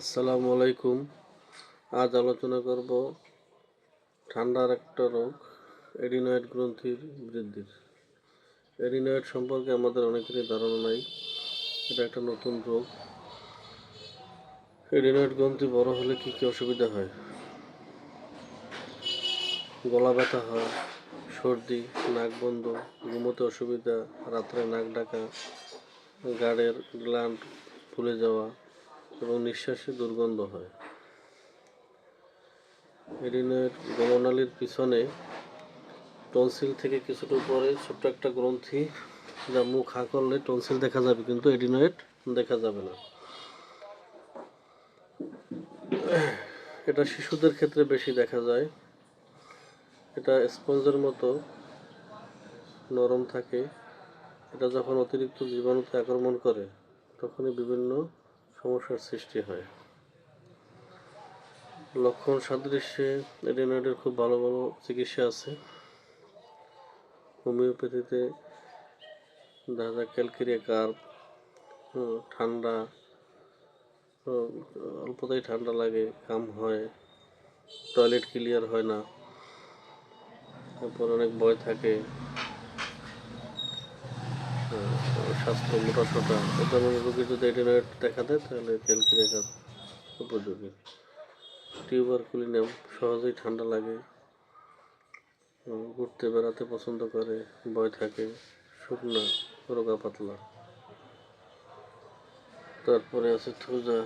আসসালামু আলাইকুম। আজ আলোচনা করব ঠান্ডার একটা রোগ এডিনয়েড গ্রন্থির বৃদ্ধির। এডিনয়েড সম্পর্কে আমাদের অনেকেরই ধারণা নাই, এটা একটা নতুন রোগ। এডিনয়েড গ্রন্থি বড় হলে কি কি অসুবিধা হয়? গলা ব্যথা হয়, সর্দি, নাক বন্ধ, ঘুমোতে অসুবিধা, রাত্রে নাক ডাকা, গাড়ের গ্ল্যান্ড ফুলে যাওয়া এবং নিঃশ্বাসে দুর্গন্ধ হয়। এডিনের গমনালীর পিছনে টনসিল থেকে কিছুটা উপরে ছোট্ট একটা গ্রন্থি যা মুখ হা করলে টনসিল দেখা যাবে, কিন্তু এডিনয়েড দেখা যাবে না। এটা শিশুদের ক্ষেত্রে বেশি দেখা যায়। এটা স্পঞ্জের মতো নরম থাকে। এটা যখন অতিরিক্ত জীবাণুতে আক্রমণ করে, তখনই বিভিন্ন সমস্যার সৃষ্টি হয়। লক্ষণ সাদৃশ্যে এডিনয়েডের খুব ভালো ভালো চিকিৎসা আছে। হোমিওপ্যাথিতে দেখা যায় ক্যালকেরিয়া কার্প ঠান্ডা অল্পতেই ঠান্ডা লাগে, কাম হয়, টয়লেট ক্লিয়ার হয় না, তারপর অনেক ভয় থাকে। স্বাস্থ্য মোটা সোটা। এ ধরনের রোগী যদি এডিনয়েড দেখা দেয়, তাহলে ক্যালকেরিয়া কার্প উপযোগী। টিউবার কুলিনাম সহজেই ঠান্ডা লাগে। ঘুরতে, বেড়াতে পছন্দ করে, ভয় থাকে, শুকনা, রোগা পাতলা। তারপরে আছে থুজা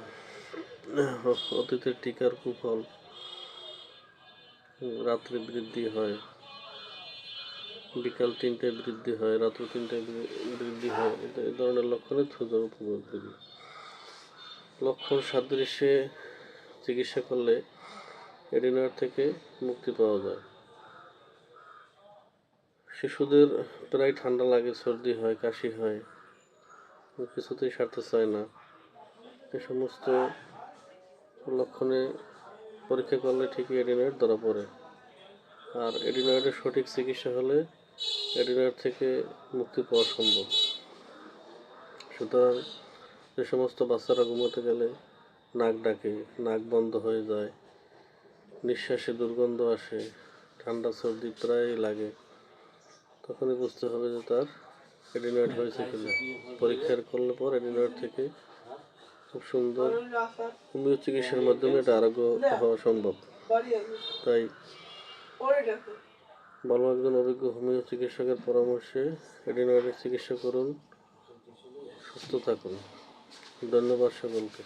অতীতের টিকার কুফল। রাত্রে বৃদ্ধি হয়। বিকাল তিনটায় বৃদ্ধি হয়, রাত্র তিনটায় বৃদ্ধি হয়। এই ধরনের লক্ষণে থুজা উপযোগী লক্ষণ সাদৃশ্যে চিকিৎসা করলে এডিনার থেকে মুক্তি পাওয়া যায়। শিশুদের প্রায় ঠান্ডা লাগে, সর্দি হয়, কাশি হয় কিছুতেই সারতে চায় না। এ সমস্ত লক্ষণে পরীক্ষা করলে ঠিকই এডিনয়েড ধরা পড়ে। আর এডিনয়েডের সঠিক চিকিৎসা হলে এডিনয়েড থেকে মুক্তি পাওয়া সম্ভব। সুতরাং যে সমস্ত বাচ্চারা ঘুমোতে গেলে নাক ডাকে, নাক বন্ধ হয়ে যায়, নিঃশ্বাসে দুর্গন্ধ আসে, ঠান্ডা সর্দি প্রায় লাগে, তখনই বুঝতে হবে যে তার এডিনয়েড হয়েছে কিনা পরীক্ষার করলে পর এডিনয়েড থেকে খুব সুন্দর হোমিও চিকিৎসার মাধ্যমে এটা আরোগ্য হওয়া সম্ভব। তাই ভালো একজন অভিজ্ঞ হোমিও চিকিৎসকের পরামর্শে এডিনয়েডের চিকিৎসা করুন সুস্থ থাকুন। ধন্যবাদ সকলকে।